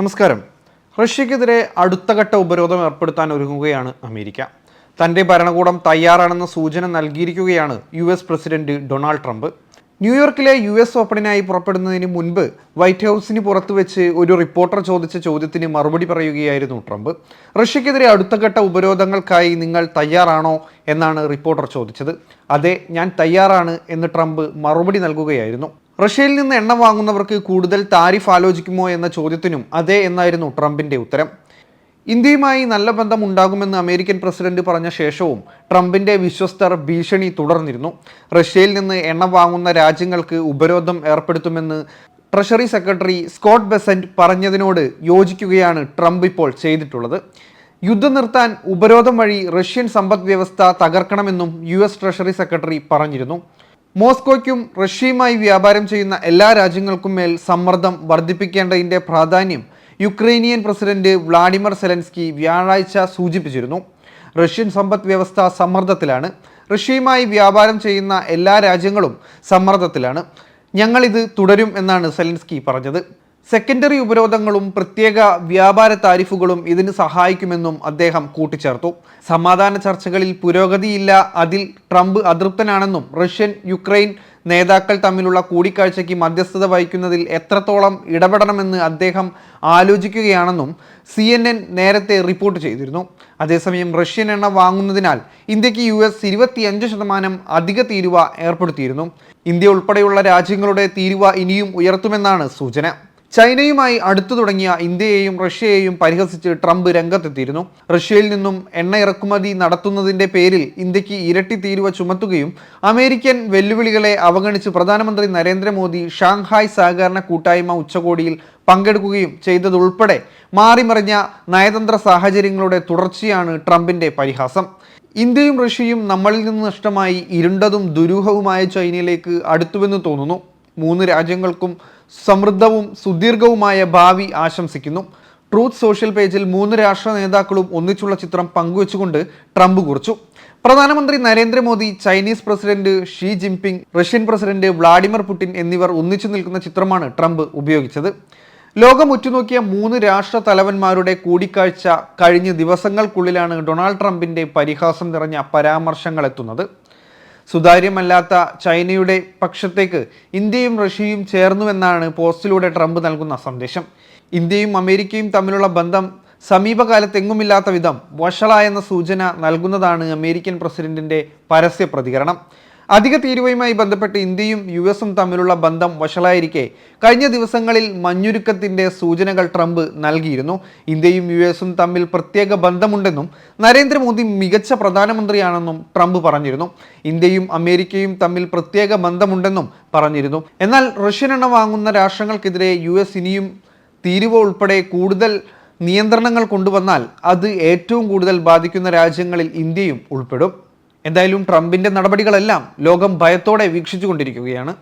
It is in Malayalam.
നമസ്കാരം. റഷ്യക്കെതിരെ അടുത്ത ഘട്ട ഉപരോധം ഏർപ്പെടുത്താൻ ഒരുങ്ങുകയാണ് അമേരിക്ക. തന്റെ ഭരണകൂടം തയ്യാറാണെന്ന സൂചന നൽകിയിരിക്കുകയാണ് U S president Donald Trump. ന്യൂയോർക്കിലെ യു എസ് ഓപ്പണിനായി പുറപ്പെടുന്നതിന് മുൻപ് വൈറ്റ് ഹൗസിന് പുറത്തു വെച്ച് ഒരു റിപ്പോർട്ടർ ചോദിച്ച ചോദ്യത്തിന് മറുപടി പറയുകയായിരുന്നു ട്രംപ്. റഷ്യക്കെതിരെ അടുത്ത ഘട്ട ഉപരോധങ്ങൾക്കായി നിങ്ങൾ തയ്യാറാണോ എന്നാണ് റിപ്പോർട്ടർ ചോദിച്ചത്. അതെ ഞാൻ തയ്യാറാണ് എന്ന് ട്രംപ് മറുപടി നൽകുകയായിരുന്നു. റഷ്യയിൽ നിന്ന് എണ്ണ വാങ്ങുന്നവർക്ക് കൂടുതൽ താരിഫ് ആലോചിക്കുമോ എന്ന ചോദ്യത്തിനും അതെ എന്നായിരുന്നു ട്രംപിന്റെ ഉത്തരം. ഇന്ത്യയുമായി നല്ല ബന്ധം ഉണ്ടാകുമെന്ന് അമേരിക്കൻ പ്രസിഡന്റ് പറഞ്ഞ ശേഷവും ട്രംപിന്റെ വിശ്വസ്തർ ഭീഷണി തുടർന്നിരുന്നു. റഷ്യയിൽ നിന്ന് എണ്ണ വാങ്ങുന്ന രാജ്യങ്ങൾക്ക് ഉപരോധം ഏർപ്പെടുത്തുമെന്ന് ട്രഷറി സെക്രട്ടറി സ്കോട്ട് ബെസന്റ് പറഞ്ഞതിനോട് യോജിക്കുകയാണ് ട്രംപ് ഇപ്പോൾ ചെയ്തിട്ടുള്ളത്. യുദ്ധം നിർത്താൻ ഉപരോധം വഴി റഷ്യൻ സമ്പദ് വ്യവസ്ഥ തകർക്കണമെന്നും യു എസ് ട്രഷറി സെക്രട്ടറി പറഞ്ഞിരുന്നു. മോസ്കോയ്ക്കും റഷ്യയുമായി വ്യാപാരം ചെയ്യുന്ന എല്ലാ രാജ്യങ്ങൾക്കും മേൽ സമ്മർദ്ദം വർദ്ധിപ്പിക്കേണ്ടതിന്റെ പ്രാധാന്യം യുക്രൈനിയൻ പ്രസിഡന്റ് വ്ളാഡിമിർ സെലൻസ്കി വ്യാഴാഴ്ച സൂചിപ്പിച്ചിരുന്നു. റഷ്യൻ സമ്പദ് വ്യവസ്ഥ സമ്മർദ്ദത്തിലാണ്. റഷ്യയുമായി വ്യാപാരം ചെയ്യുന്ന എല്ലാ രാജ്യങ്ങളും സമ്മർദ്ദത്തിലാണ്. ഞങ്ങളിത് തുടരും എന്നാണ് സെലൻസ്കി പറഞ്ഞത്. സെക്കൻഡറി ഉപരോധങ്ങളും പ്രത്യേക വ്യാപാര താരിഫുകളും ഇതിന് സഹായിക്കുമെന്നും അദ്ദേഹം കൂട്ടിച്ചേർത്തു. സമാധാന ചർച്ചകളിൽ പുരോഗതിയില്ല അതിൽ ട്രംപ് അതൃപ്തനാണെന്നും റഷ്യൻ യുക്രൈൻ നേതാക്കൾ തമ്മിലുള്ള കൂടിക്കാഴ്ചയ്ക്ക് മധ്യസ്ഥത വഹിക്കുന്നതിൽ എത്രത്തോളം ഇടപെടണമെന്ന് അദ്ദേഹം ആലോചിക്കുകയാണെന്നും സി എൻ എൻ നേരത്തെ റിപ്പോർട്ട് ചെയ്തിരുന്നു. അതേസമയം റഷ്യൻ എണ്ണ വാങ്ങുന്നതിനാൽ ഇന്ത്യയ്ക്ക് യു എസ് ഇരുപത്തിയഞ്ച് ശതമാനം അധിക തീരുവ ഏർപ്പെടുത്തിയിരുന്നു. ഇന്ത്യ ഉൾപ്പെടെയുള്ള രാജ്യങ്ങളുടെ തീരുവ ഇനിയും ഉയർത്തുമെന്നാണ് സൂചന. ചൈനയുമായി അടുത്തു തുടങ്ങിയ ഇന്ത്യയെയും റഷ്യയെയും പരിഹസിച്ച് ട്രംപ് രംഗത്തെത്തിയിരുന്നു. റഷ്യയിൽ നിന്നും എണ്ണ ഇറക്കുമതി നടത്തുന്നതിന്റെ പേരിൽ ഇന്ത്യയ്ക്ക് ഇരട്ടി തീരുവ ചുമത്തുകയും അമേരിക്കൻ വെല്ലുവിളികളെ അവഗണിച്ച് പ്രധാനമന്ത്രി നരേന്ദ്രമോദി ഷാങ്ഹായ് സഹകരണ കൂട്ടായ്മ ഉച്ചകോടിയിൽ പങ്കെടുക്കുകയും ചെയ്തതുൾപ്പെടെ മാറിമറിഞ്ഞ നയതന്ത്ര സാഹചര്യങ്ങളുടെ തുടർച്ചയാണ് ട്രംപിന്റെ പരിഹാസം. ഇന്ത്യയും റഷ്യയും നമ്മളിൽ നിന്ന് നഷ്ടമായി ഇരുണ്ടതും ദുരൂഹവുമായ ചൈനയിലേക്ക് അടുത്തുവെന്ന് തോന്നുന്നു. മൂന്ന് രാജ്യങ്ങൾക്കും സമൃദ്ധവും സുദീർഘവുമായ ഭാവി ആശംസിക്കുന്നു. ട്രൂത്ത് സോഷ്യൽ പേജിൽ മൂന്ന് രാഷ്ട്ര നേതാക്കളും ഒന്നിച്ചുള്ള ചിത്രം പങ്കുവച്ചുകൊണ്ട് ട്രംപ് കുറിച്ചു. പ്രധാനമന്ത്രി Narendra Modi Chinese president Xi Jinping Russian president Vladimir Putin എന്നിവർ ഒന്നിച്ചു നിൽക്കുന്ന ചിത്രമാണ് ട്രംപ് ഉപയോഗിച്ചത്. ലോകം ഉറ്റുനോക്കിയ മൂന്ന് രാഷ്ട്ര തലവന്മാരുടെ കൂടിക്കാഴ്ച കഴിഞ്ഞ ദിവസങ്ങൾക്കുള്ളിലാണ് ഡൊണാൾഡ് ട്രംപിന്റെ പരിഹാസം നിറഞ്ഞ പരാമർശങ്ങൾ എത്തുന്നത് സുതാര്യമല്ലാത്ത ചൈനയുടെ പക്ഷത്തേക്ക് ഇന്ത്യയും റഷ്യയും ചേർന്നുവെന്നാണ് പോസ്റ്റിലൂടെ ട്രംപ് നൽകുന്ന സന്ദേശം. ഇന്ത്യയും അമേരിക്കയും തമ്മിലുള്ള ബന്ധം സമീപകാലത്തെങ്ങുമില്ലാത്ത വിധം വഷളായെന്ന സൂചന നൽകുന്നതാണ് അമേരിക്കൻ പ്രസിഡന്റിന്റെ പരസ്യ പ്രതികരണം അധിക തീരുവയുമായി ബന്ധപ്പെട്ട് ഇന്ത്യയും യു എസും തമ്മിലുള്ള ബന്ധം വഷളായിരിക്കെ. കഴിഞ്ഞ ദിവസങ്ങളിൽ മഞ്ഞുരുക്കത്തിന്റെ സൂചനകൾ ട്രംപ് നൽകിയിരുന്നു. ഇന്ത്യയും യു എസും തമ്മിൽ പ്രത്യേക ബന്ധമുണ്ടെന്നും നരേന്ദ്രമോദി മികച്ച പ്രധാനമന്ത്രിയാണെന്നും ട്രംപ് പറഞ്ഞിരുന്നു. ഇന്ത്യയും അമേരിക്കയും തമ്മിൽ പ്രത്യേക ബന്ധമുണ്ടെന്നും പറഞ്ഞിരുന്നു. എന്നാൽ റഷ്യൻ എണ്ണ വാങ്ങുന്ന രാഷ്ട്രങ്ങൾക്കെതിരെ യു എസ് ഇനിയും തീരുവ ഉൾപ്പെടെ കൂടുതൽ നിയന്ത്രണങ്ങൾ കൊണ്ടുവന്നാൽ അത് ഏറ്റവും കൂടുതൽ ബാധിക്കുന്ന രാജ്യങ്ങളിൽ ഇന്ത്യയും ഉൾപ്പെടും. എന്തായാലും ട്രംപിന്റെ നടപടികളെല്ലാം ലോകം ഭയത്തോടെ വീക്ഷിച്ചുകൊണ്ടിരിക്കുകയാണ്.